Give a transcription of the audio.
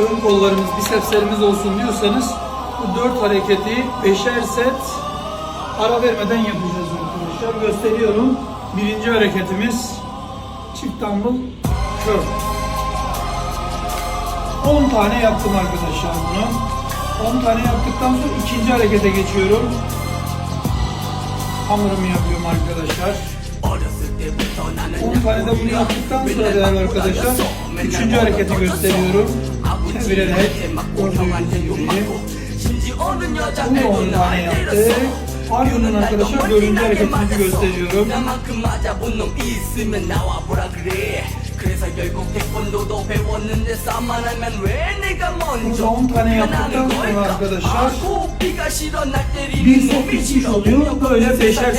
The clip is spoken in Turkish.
ön kollarımız, bisepslerimiz olsun diyorsanız bu dört hareketi beşer set ara vermeden yapacağız arkadaşlar. Gösteriyorum. Birinci hareketimiz çift dumbbell curl. 10 tane yaptım arkadaşlar bunu. 10 tane yaptıktan sonra ikinci harekete geçiyorum. Hamurumu yapıyorum arkadaşlar. 10 tane de bunu yaptıktan sonra değerli arkadaşlar üçüncü hareketi gösteriyorum. 나한테 맞고 형한테 욕맞고 심지어는 여자애도 나한테 때렸어 화류는 아까 쇼교 인자에서 비교했을 때처럼 나만큼 맞아본 놈 있으면 나와보라 그래 그래서 결국 태권도도 배웠는데 싸만 하면 왜 내가 먼저 편하는 걸까 아고 비가 싫어 날 때리는 놈이 싫어 몇 번을 대시할